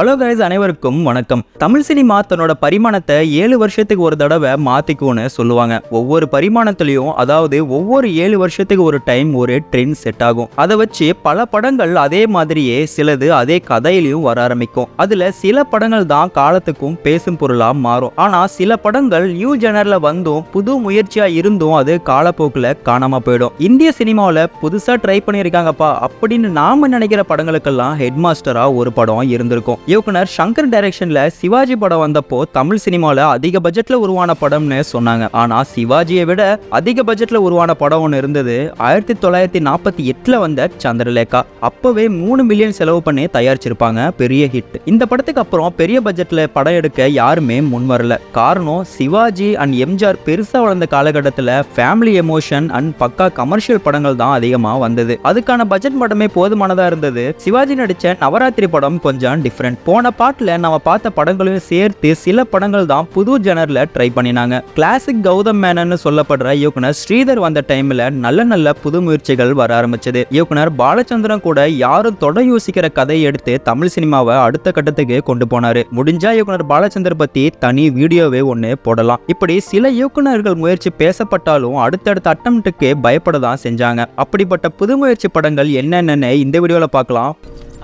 Hello guys அனைவருக்கும் வணக்கம். Tamil cinema தன்னோட பரிமாணத்தை ஏழு வருஷத்துக்கு ஒரு தடவை மாத்திக்கும்னு சொல்லுவாங்க. ஒவ்வொரு பரிமாணத்திலையும் அதாவது ஒவ்வொரு ஏழு வருஷத்துக்கு ஒரு டைம் ஒரு ட்ரெண்ட் செட் ஆகும். அதை வச்சு பல படங்கள் அதே மாதிரியே சிலது அதே கதையிலையும் வர ஆரம்பிக்கும். அதுல சில படங்கள் தான் காலத்துக்கும் பேசும் பொருளா மாறும். ஆனா சில படங்கள் நியூ ஜெனர்ல வந்தும் புது முயற்சியா இருந்தும் அது காலப்போக்குல காணாம போயிடும். இந்திய சினிமாவில் புதுசா ட்ரை பண்ணியிருக்காங்கப்பா அப்படின்னு நாம நினைக்கிற படங்களுக்கெல்லாம் ஹெட் மாஸ்டரா ஒரு படம் இருந்திருக்கும். இயக்குனர் சங்கர் டைரக்ஷனில் சிவாஜி படம் வந்தப்போ தமிழ் சினிமாவில் அதிக பட்ஜெட்டில் உருவான படம்னு சொன்னாங்க. ஆனால் சிவாஜியை விட அதிக பட்ஜெட்டில் உருவான படம் ஒன்று இருந்தது ஆயிரத்தி தொள்ளாயிரத்தி நாற்பத்தி எட்டில் வந்த சந்திரலேகா. அப்போவே மூணு மில்லியன் செலவு பண்ணி தயாரிச்சிருப்பாங்க பெரிய ஹிட் இந்த படத்துக்கு அப்புறம் பெரிய பட்ஜெட்டில் படம் எடுக்க யாருமே முன் வரல. காரணம் சிவாஜி அண்ட் எம்ஜிஆர் பெருசாக வளர்ந்த காலகட்டத்தில் ஃபேமிலி எமோஷன் அண்ட் பக்கா கமர்ஷியல் படங்கள் தான் அதிகமாக வந்தது. அதுக்கான பட்ஜெட் மட்டுமே போதுமானதாக இருந்தது. சிவாஜி நடித்த நவராத்திரி படம் கொஞ்சம் டிஃப்ரெண்ட் போன பாட்டில் நம்ம பார்த்த படங்களையும் சேர்த்து சில படங்கள் தான் புது ஜெனரில் ட்ரை பண்ணினாங்க. கிளாசிக் கௌதம் மேனன்னு சொல்லப்படுற இயக்குனர் ஸ்ரீதர் வந்த டைமில் நல்ல நல்ல புது முயற்சிகள் வர ஆரம்பிச்சது. இயக்குனர் பாலச்சந்திரன் கூட யாரும் தொட யோசிக்கிற கதையை எடுத்து தமிழ் சினிமாவை அடுத்த கட்டத்துக்கு கொண்டு போனாரு. முடிஞ்சா இயக்குனர் பாலச்சந்தர் பத்தி தனி வீடியோவே ஒன்று போடலாம். இப்படி சில இயக்குனர்கள் முயற்சி பேசப்பட்டாலும் அடுத்தடுத்த அட்டம்ட்டுக்கு பயப்பட தான் செஞ்சாங்க. அப்படிப்பட்ட புது முயற்சி படங்கள் என்னென்னு இந்த வீடியோவில் பார்க்கலாம்.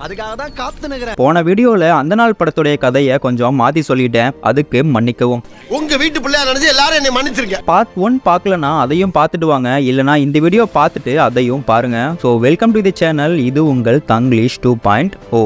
அதுக்காக தான் காத்து நிக்கிறேன் போன வீடியோல அந்த நாள் படத்துடைய கதையை கொஞ்சம் மாத்தி சொல்லிட்டேன். அதுக்கு மன்னிக்கவும். உங்க வீட்டு பிள்ளையா நினைச்சு எல்லாரும் என்னை மன்னிச்சிருங்க. பார்ட் ஒன் பார்க்கலனா அதையும் பார்த்துட்டு வாங்க இல்லைனா இந்த வீடியோ பார்த்துட்டு அதையும் பாருங்க. So welcome to the channel இது உங்கள் Tanglish two point O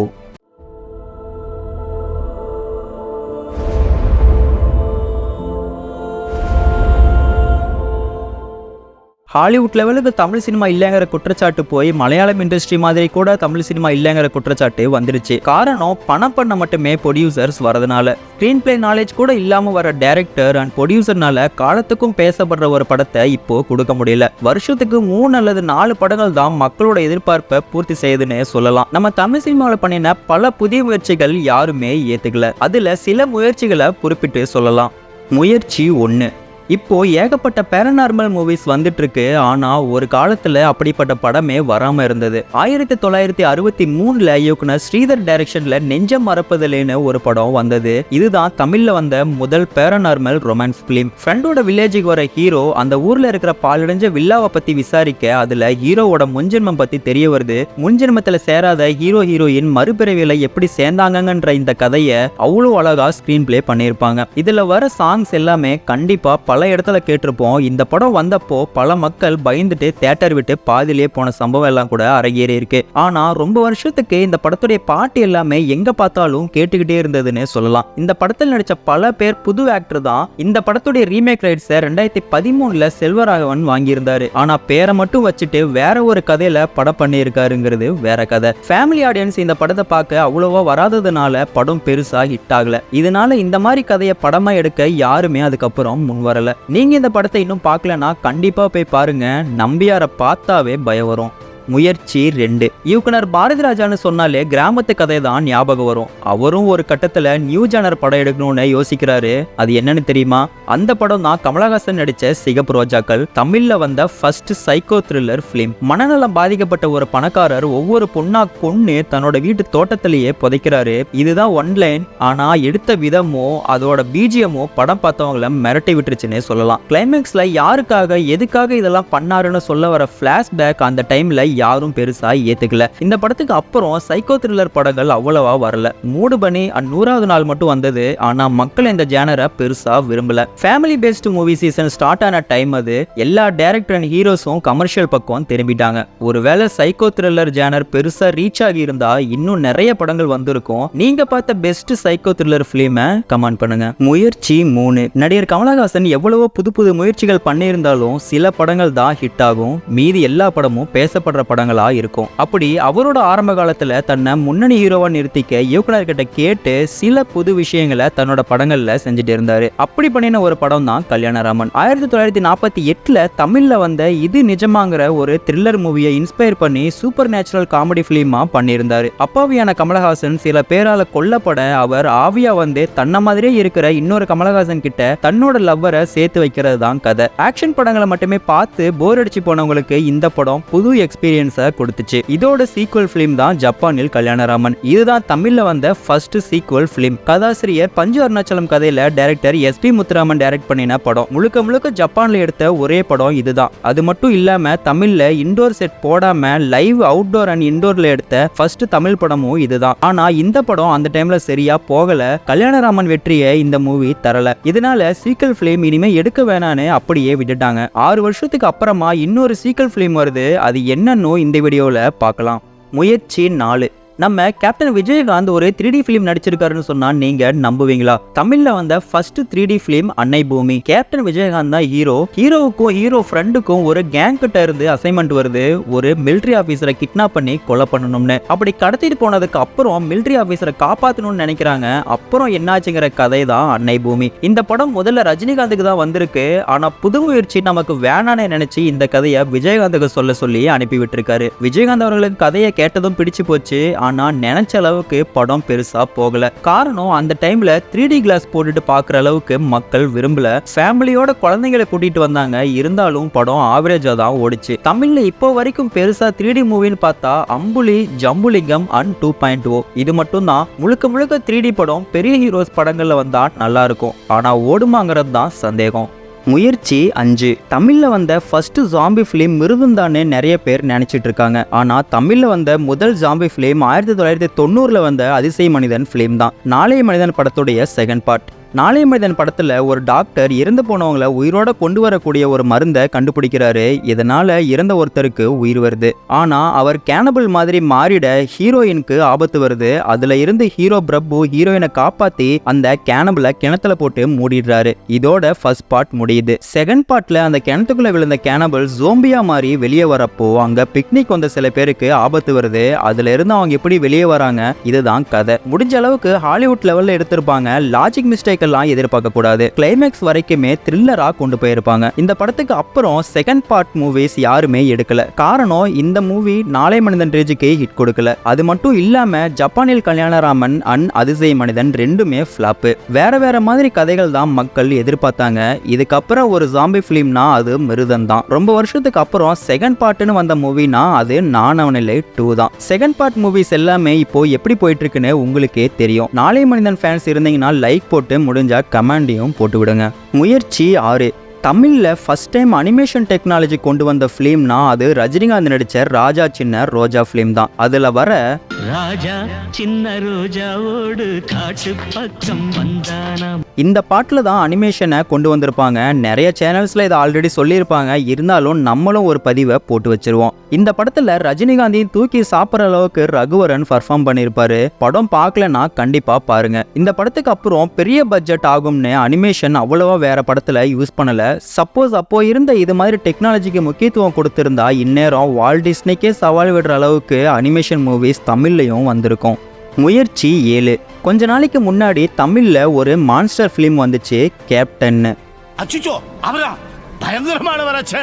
Hollywood லெவலுக்கு தமிழ் சினிமா இல்லைங்கிற குற்றச்சாட்டு போய் மலையாளம் இண்டஸ்ட்ரி மாதிரி கூட தமிழ் சினிமா இல்லைங்கிற குற்றச்சாட்டு வந்துருச்சு. காரணம் பணம் பண்ண மட்டுமே ப்ரொடியூசர்ஸ் வரதுனால. ஸ்க்ரீன் பிளே நாலேஜ் கூட இல்லாம வர டேரக்டர் அண்ட் ப்ரொடியூசர்னால காலத்துக்கும் பேசப்படுற ஒரு படத்தை இப்போ கொடுக்க முடியல. வருஷத்துக்கு மூணு அல்லது நாலு படங்கள் தான் மக்களோட எதிர்பார்ப்பை பூர்த்தி செய்யுதுன்னு சொல்லலாம். நம்ம தமிழ் சினிமாவில் பண்ணின பல புதிய முயற்சிகள் யாருமே ஏத்துக்கல. அதுல சில முயற்சிகளை குறிப்பிட்டு சொல்லலாம். முயற்சி ஒன்று இப்போ ஏகப்பட்ட பேரநார்மல் மூவிஸ் வந்துட்டு இருக்கு ஆனா ஒரு காலத்துல அப்படிப்பட்ட படமே வராம இருந்தது. ஆயிரத்தி தொள்ளாயிரத்தி அறுபத்தி மூணுல இயக்குனர் ஸ்ரீதர் டைரக்ஷன்ல நெஞ்சம் மறப்பதில்லைன்னு ஒரு படம் வந்தது. இதுதான் தமிழ்ல வந்த முதல் பேரநார்மல் ரொமான்ஸ் பிலிம் ஃப்ரெண்டோட வில்லேஜுக்கு வர ஹீரோ அந்த ஊர்ல இருக்கிற பாலடைஞ்ச வில்லாவை பத்தி விசாரிக்க அதுல ஹீரோவோட முன்ஜென்மம் பத்தி தெரிய வருது. முன்ஜென்மத்துல சேராத ஹீரோ ஹீரோயின் மறுபிறவியில எப்படி சேர்ந்தாங்கன்ற இந்த கதையை அவ்வளோ அழகா ஸ்கிரீன் பிளே பண்ணியிருப்பாங்க. இதுல வர சாங்ஸ் எல்லாமே கண்டிப்பா பல இடத்துல கேட்டிருப்போம். இந்த படம் வந்தப்போ பல மக்கள் பயந்துட்டு தேட்டர் விட்டு பாதியிலே போன சம்பவம் எல்லாம் கூட அரங்கேறி இருக்கு. ஆனா ரொம்ப வருஷத்துக்கு இந்த படத்துடைய பாட்டு எல்லாமே எங்க பார்த்தாலும் கேட்டுக்கிட்டே இருந்ததுன்னு சொல்லலாம். இந்த படத்தில் நடிச்ச பல பேர் புது ஆக்டர் தான். இந்த படத்துடைய ரீமேக் ரைட்ஸை ரெண்டாயிரத்தி பதிமூணுல செல்வராகவன் வாங்கியிருந்தாரு. ஆனா பேரை மட்டும் வச்சுட்டு வேற ஒரு கதையில படம் பண்ணியிருக்காருங்கிறது வேற கதை. ஃபேமிலி ஆடியன்ஸ் இந்த படத்தை பார்க்க அவ்வளோவா வராததுனால படம் பெருசா ஹிட் ஆகல. இதனால இந்த மாதிரி கதையை படமா எடுக்க யாருமே அதுக்கப்புறம் முன் வரல நீங்க இந்த படத்தை இன்னும் பார்க்கலனா கண்டிப்பா போய் பாருங்க. நம்பியாரை பார்த்தாவே பயம் வரும். முயற்சி ரெண்டு. இயக்குனர் பாரதி ராஜான்னு சொன்னாலே கிராமத்து கதை தான் ஞாபகம் வரும். அவரும் ஒரு கட்டத்துல நியூ ஜானர் படம் எடுக்கணும்னு யோசிக்கிறாரு. அது என்னன்னு தெரியுமா? அந்த படம் தான் கமலஹாசன் நடிச்ச சிகப்பு ரோஜாக்கள் தமிழ்ல வந்த ஃபர்ஸ்ட் சைக்கோ த்ரில்லர் பிலிம் மனநலம் பாதிக்கப்பட்ட ஒரு பணக்காரர் ஒவ்வொரு பொண்ணா கொன்னு தன்னோட வீட்டு தோட்டத்திலேயே புதைக்கிறாரு. இதுதான் ஒன்லைன் ஆனா எடுத்த விதமோ அதோட பீஜியமோ படம் பார்த்தவங்கள மிரட்டி விட்டுருச்சுன்னே சொல்லலாம். கிளைமேக்ஸ்ல யாருக்காக எதுக்காக இதெல்லாம் பண்ணாருன்னு சொல்ல வர பிளாஷ்பேக் அந்த டைம்ல யாரும் பெருசா ஏத்துக்கல. இந்த படத்துக்கு அப்புறம் சைக்கோ த்ரில்லர் படங்கள் அவ்வளவா வரல. மூடு பண்ணி நூறாவது நாள் மட்டும் வந்தது. ஆனா மக்கள் இந்த ஜேனரை பெருசா விரும்பல. Family based movie season start ஆன டைம் அது. எல்லா டேரக்டர் அண்ட் ஹீரோஸும் கமர்ஷியல் பக்கம் திரும்பிட்டாங்க. ஒருவேளை சைக்கோ த்ரில்லர் ஜேனர் பெருசா ரீச் ஆகி இருந்தா இன்னும் நிறைய படங்கள் வந்திருக்கும். நீங்க பார்த்த பெஸ்ட் சைக்கோ த்ரில்லர் பிலிமை கமெண்ட் பண்ணுங்க. முயற்சி மூணு. நடிகர் கமலஹாசன் எவ்வளவோ புது புது முயற்சிகள் பண்ணியிருந்தாலும் சில படங்கள் தான் ஹிட் ஆகும். மீதி எல்லா படமும் பேசப்படுற படங்களாக இருக்கும் அப்படி அவரோட ஆரம்ப காலத்துல தன்னை முன்னணி ஹீரோவா நிறுத்திக்க இயக்குனர் கிட்ட கேட்டு சில புது விஷயங்களை தன்னோட படங்களில் செஞ்சுட்டு இருந்தார். அப்படி பண்ணின ஒரு படம் தான் கல்யாணராமன். ஆயிரத்தி தொள்ளாயிரத்தி நாற்பத்தி எட்டுல தமிழ்ல வந்த இது நிஜமாங்கிற ஒரு த்ரில்லர் மூவியை இன்ஸ்பயர் பண்ணி சூப்பர் நேச்சுரல் காமெடி ஃபிலிமா பண்ணியிருந்தாரு. அப்பாவியான கமலஹாசன் சில பேரால் கொல்லப்பட அவர் ஆவியா வந்து தன்னை மாதிரியே இருக்கிற இன்னொரு கமலஹாசன் கிட்ட தன்னோட லவ்வரை சேர்த்து வைக்கிறது தான் கதை. ஆக்ஷன் படங்களை மட்டுமே பார்த்து போர் அடிச்சு போனவங்களுக்கு இந்த படம் புது எக்ஸ்பீரியன்ஸ் எக்ஸ்பீரியன்ஸை கொடுத்துச்சு. இதோட சீக்குவல் ஃபிலிம் தான் ஜப்பானில் கல்யாணராமன். இதுதான் தமிழ்ல வந்த ஃபர்ஸ்ட் சீக்குவல் ஃபிலிம் கதாசிரியர் பஞ்சு அருணாச்சலம் கதையில director S P Muthuraman direct பண்ணின படம். முழுக்க முழுக்க ஜப்பான்ல எடுத்த ஒரே படம் இதுதான். அது மட்டும் இல்லாம தமிழ்ல இண்டோர் செட் போடாம லைவ் அவுட்டோர் அண்ட் இண்டோர்ல எடுத்த ஃபர்ஸ்ட் தமிழ் படமும் இதுதான். ஆனா இந்த படம் அந்த டைம்ல சரியா போகல. கல்யாணராமன் வெற்றியை இந்த மூவி தரல. இதனால சீக்கல் ஃபிலிம் இனிமே எடுக்க வேணான்னு அப்படியே விட்டுட்டாங்க. ஆறு வருஷத்துக்கு அப்புறமா இன்னொரு சீக்கல் ஃபிலிம் வருது. அது நோய் இந்த வீடியோவில் பார்க்கலாம். முயற்சி நாலு. நம்ம கேப்டன் விஜயகாந்த் ஒரு த்ரீ டி ஃபிலிம் நடிச்சிருக்காருன்னு சொன்னா நீங்க நம்புவீங்களா? தமிழ்ல வந்த ஃபர்ஸ்ட் த்ரீ டி ஃபிலிம் அன்னை பூமி கேப்டன் விஜயகாந்த் தான் ஹீரோ ஹீரோவுக்கும் ஹீரோ ஃப்ரெண்டுக்கும் ஒரு கேங் கிட்ட இருந்து அசைன்மெண்ட் வருது. ஒரு மிலிட்ரி ஆபீசரை கிட்னாப் பண்ணி கொலை பண்ணணும்னு. அப்படி கடத்திட்டு போனதுக்கு அப்புறம் மிலிட்ரி ஆபீசரை காப்பாற்றணும்னு நினைக்கிறாங்க. அப்புறம் என்னாச்சுங்கிற கதை தான் அன்னை பூமி இந்த படம் முதல்ல ரஜினிகாந்துக்கு தான் வந்திருக்கு. ஆனா புது முயற்சி நமக்கு வேணான்னு நினைச்சு இந்த கதையை விஜயகாந்துக்கு சொல்ல சொல்லி அனுப்பி விட்டுருக்காரு விஜயகாந்த் அவர்களுக்கு கதையை கேட்டதும் பிடிச்சு போச்சு. ஆனா நினைச்ச அளவுக்கு படம் பெருசா போகல. காரணம் அந்த டைம்ல த்ரீ டி கிளாஸ் போட்டுட்டு பாக்குற அளவுக்கு மக்கள் விரும்பல. ஃபேமிலியோட குழந்தைங்களை கூட்டிட்டு வந்தாங்க. இருந்தாலும் படம் ஆவரேஜா தான் ஓடிச்சு. தமிழ்ல இப்போ வரைக்கும் பெருசா த்ரீ டி மூவின்னு பார்த்தா Ambuli Jambulingam and two point O இது மட்டும் தான். முழுக்க முழுக்க த்ரீ டி படம் பெரிய ஹீரோஸ் படங்கள்ல வந்தா நல்லா இருக்கும். ஆனா ஓடுமாங்கிறது தான் சந்தேகம். முயற்சி அஞ்சு. தமிழ்ல வந்த ஃபர்ஸ்ட் ஜாம்பி ஃபிலிம் மிருதுந்தான்னு நிறைய பேர் நினைச்சிட்டு இருக்காங்க. ஆனா தமிழ்ல வந்த முதல் ஜாம்பி ஃபிலிம் ஆயிரத்தி தொள்ளாயிரத்தி தொண்ணூறுல வந்த அதிசய மனிதன் ஃபிலிம் தான். நாளைய மனிதன் படத்துடைய செகண்ட் பார்ட் நாளைய மனிதன் படத்தில் ஒரு டாக்டர் இறந்து போனவங்கள உயிரோட கொண்டு வரக்கூடிய ஒரு மருந்தை கண்டுபிடிக்கிறாரு. இதனால இறந்த ஒருத்தருக்கு உயிர் வருது. ஆனா அவர் கேனபிள் மாதிரி மாறிட ஹீரோயினுக்கு ஆபத்து வருது. அதுல இருந்து ஹீரோ பிரபு ஹீரோயினை காப்பாத்தி அந்த கேனபிள கிணத்துல போட்டு மூடிடுறாரு. இதோட ஃபர்ஸ்ட் பார்ட் முடியுது. செகண்ட் பார்ட்ல அந்த கிணத்துக்குள்ள விழுந்த கேனபிள் ஜோம்பியா மாதிரி வெளியே வரப்போ அங்க பிக்னிக் வந்த சில பேருக்கு ஆபத்து வருது. அதுல இருந்து அவங்க எப்படி வெளியே வராங்க இதுதான் கதை. முடிஞ்ச அளவுக்கு ஹாலிவுட் லெவல்ல எடுத்திருப்பாங்க. லாஜிக் மிஸ்டேக் எல்லாம் எதிர்பார்க்க கூடாது கிளைமேக்ஸ் வரைக்குமே த்ரில்லராக கொண்டு போயிருப்பாங்க. இந்த படத்துக்கு அப்புறம் செகண்ட் பார்ட் மூவிஸ் யாருமே எடுக்கல. காரணம் இந்த மூவி நாளை மனிதன் ரேஜுக்கே ஹிட் கொடுக்கல. அது மட்டும் இல்லாம ஜப்பானில் கல்யாணராமன் அண்ட் அதிசய மனிதன் ரெண்டுமே ஃபிளாப்பு வேற வேற மாதிரி கதைகள் தான் மக்கள் எதிர்பார்த்தாங்க. இதுக்கப்புறம் ஒரு ஜாம்பி ஃபிலிம்னா அது மிருதன் தான். ரொம்ப வருஷத்துக்கு அப்புறம் செகண்ட் பார்ட்னு வந்த மூவினா அது நானவனிலை டூ தான். செகண்ட் பார்ட் மூவிஸ் எல்லாமே இப்போ எப்படி போயிட்டு இருக்குன்னு உங்களுக்கே தெரியும். நாளை மனிதன் ஃபேன்ஸ் இருந்தீங்கன்னா லைக் போட்டு முடிஞ்சால் கமெண்டையும் போட்டு விடுங்க முயற்சி ஆறு. தமிழில் ஃபஸ்ட் டைம் அனிமேஷன் டெக்னாலஜி கொண்டு வந்த ஃபிலிம்னா அது ரஜினிகாந்த் நடித்த ராஜா சின்ன ரோஜா ஃபிலிம் தான். அதில் வர ராஜா சின்ன ரோஜாவோடு காட்டு பக்கம் வந்தானாம். இந்த பாட்டில் தான் அனிமேஷனை கொண்டு வந்திருப்பாங்க. நிறைய சேனல்ஸில் இதை ஆல்ரெடி சொல்லியிருப்பாங்க. இருந்தாலும் நம்மளும் ஒரு பதிவை போட்டு வச்சிருவோம். இந்த படத்தில் ரஜினிகாந்தையும் தூக்கி சாப்பிட்ற அளவுக்கு ரகுவரன் பர்ஃபார்ம் பண்ணியிருப்பாரு. படம் பார்க்கலனா கண்டிப்பாக பாருங்க. இந்த படத்துக்கு அப்புறம் பெரிய பட்ஜெட் ஆகும்னு அனிமேஷன் அவ்வளோவா வேற படத்தில் யூஸ் பண்ணலை. சப்போஸ் அப்போ இருந்த இது மாதிரி டெக்னாலஜிக்கு முக்கியத்துவம் கொடுத்திருந்தா இந்நேரம் வால் டிஸ்னிக்கே சவால் விடுற அளவுக்கு அனிமேஷன் மூவிஸ் தமிழ்லையும் வந்திருக்கும். முயற்சி ஏழு. கொஞ்ச நாளைக்கு முன்னாடி தமிழில் ஒரு மான்ஸ்டர் ஃபிலிம் வந்துச்சு கேப்டன்னு அச்சுச்சோ அவரா? பயங்கரமானவராச்சே.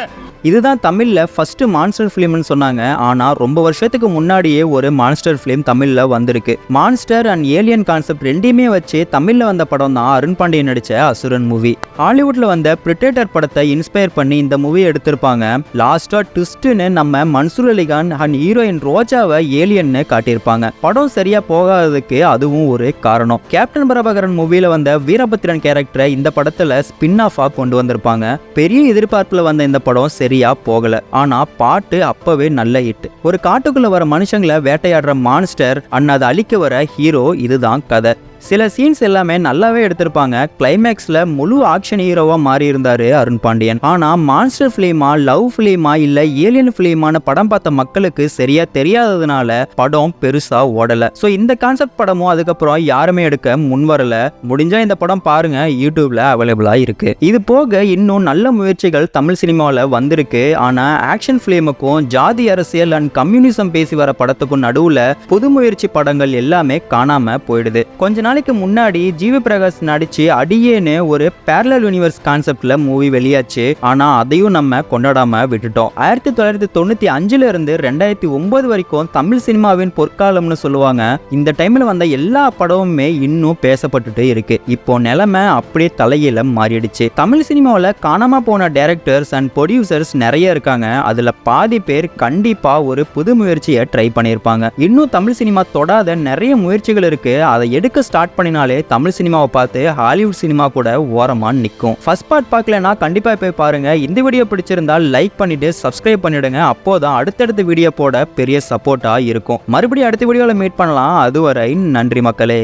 இதுதான் தமிழில் ஃபஸ்ட்டு மான்ஸ்டர் ஃபிலிம்னு சொன்னாங்க. ஆனால் ரொம்ப வருஷத்துக்கு முன்னாடியே ஒரு மான்ஸ்டர் ஃபிலிம் தமிழில் வந்திருக்கு. மான்ஸ்டர் அண்ட் ஏலியன் கான்செப்ட் ரெண்டையுமே வச்சு தமிழில் வந்த படம் தான் அருண் பாண்டியன் நடித்த அசுரன் மூவி ஹாலிவுட்டில் வந்த பிரிட்டேட்டர் படத்தை இன்ஸ்பயர் பண்ணி இந்த மூவி எடுத்திருப்பாங்க. லாஸ்ட்டாக ட்விஸ்ட்டுன்னு நம்ம மன்சூர் அலிகான் அண்ட் ஹீரோயின் ரோஜாவை ஏலியன்னு காட்டியிருப்பாங்க. படம் சரியாக போகாததுக்கு அதுவும் ஒரு காரணம். கேப்டன் பிரபாகரன் மூவியில் வந்த வீரபத்திரன் கேரக்டரை இந்த படத்தில் ஸ்பின் ஆஃபாக கொண்டு வந்திருப்பாங்க. பெரிய எதிர்பார்ப்பில் வந்த இந்த படம் சரியா போகல. ஆனா பாட்டு அப்பவே நல்ல ஹிட் ஒரு காட்டுக்குள்ள வர மனுஷங்களை வேட்டையாடுற மான்ஸ்டர் அண்ணா அதை அழிக்க வர ஹீரோ இதுதான் கதை. சில சீன்ஸ் எல்லாமே நல்லாவே எடுத்திருப்பாங்க. கிளைமேக்ஸ்ல முழு ஆக்ஷன் ஹீரோவா மாறி இருந்தாரு அருண் பாண்டியன். ஆனா மான்ஸ்டர் ஃபிலிமா லவ் ஃபிலிமா இல்ல ஏலியன் ஃபிலிமான படம் பார்த்த மக்களுக்கு சரியா தெரியாததுனால படம் பெருசா ஓடல. ஸோ இந்த கான்செப்ட் படமும் அதுக்கப்புறம் யாருமே எடுக்க முன் வரல முடிஞ்சா இந்த படம் பாருங்க யூடியூப்ல அவைலபிளா இருக்கு. இது போக இன்னும் நல்ல முயற்சிகள் தமிழ் சினிமாவில் வந்திருக்கு. ஆனா ஆக்ஷன் ஃபிலிமுக்கும் ஜாதி அரசியல் அண்ட் கம்யூனிசம் பேசி வர படத்துக்கும் நடுவுல புது முயற்சி படங்கள் எல்லாமே காணாம போயிடுது. கொஞ்ச நாள் நாளைக்கு முன்னாடி ஜிவி பிரகாஷ் நடிச்சு அடியேன்னு ஒரு பேரலல் யூனிவர்ஸ் கான்செப்ட்ல மூவி வெளியாச்சு. ஆனா அதையும் நம்ம கொண்டாடாம விட்டுட்டோம். ஆயிரத்தி தொள்ளாயிரத்தி தொண்ணூத்தி அஞ்சுல இருந்து ரெண்டாயிரத்தி ஒன்பது வரைக்கும் தமிழ் சினிமாவின் பொற்காலம்னு சொல்லுவாங்க. இந்த டைம்ல வந்த எல்லா படமுமே இன்னும் பேசப்பட்டுட்டு இருக்கு. இப்போ நிலைமை அப்படியே தலையில மாறிடுச்சு. தமிழ் சினிமாவில் காணாம போன டேரக்டர்ஸ் அண்ட் ப்ரொடியூசர்ஸ் நிறைய இருக்காங்க. அதுல பாதி பேர் கண்டிப்பா ஒரு புது முயற்சியை ட்ரை பண்ணியிருப்பாங்க. இன்னும் தமிழ் சினிமா தொடாத நிறைய முயற்சிகள் இருக்கு. அதை எடுக்க ஸ்டார்ட் பண்ணினாலே தமிழ் சினிமாவை பார்த்து ஹாலிவுட் சினிமா கூட ஓரமா நிற்கும் ஃபர்ஸ்ட் பார்ட் பார்க்கலனா கண்டிப்பாக போய் பாருங்க. இந்த வீடியோ பிடிச்சிருந்தால் லைக் பண்ணிட்டு சப்ஸ்கிரைப் பண்ணிடுங்க. அப்போதான் அடுத்தடுத்த வீடியோ போட பெரிய சப்போர்ட்டாக இருக்கும். மறுபடியும் அடுத்த வீடியோவில் மீட் பண்ணலாம். அதுவரை நன்றி மக்களே.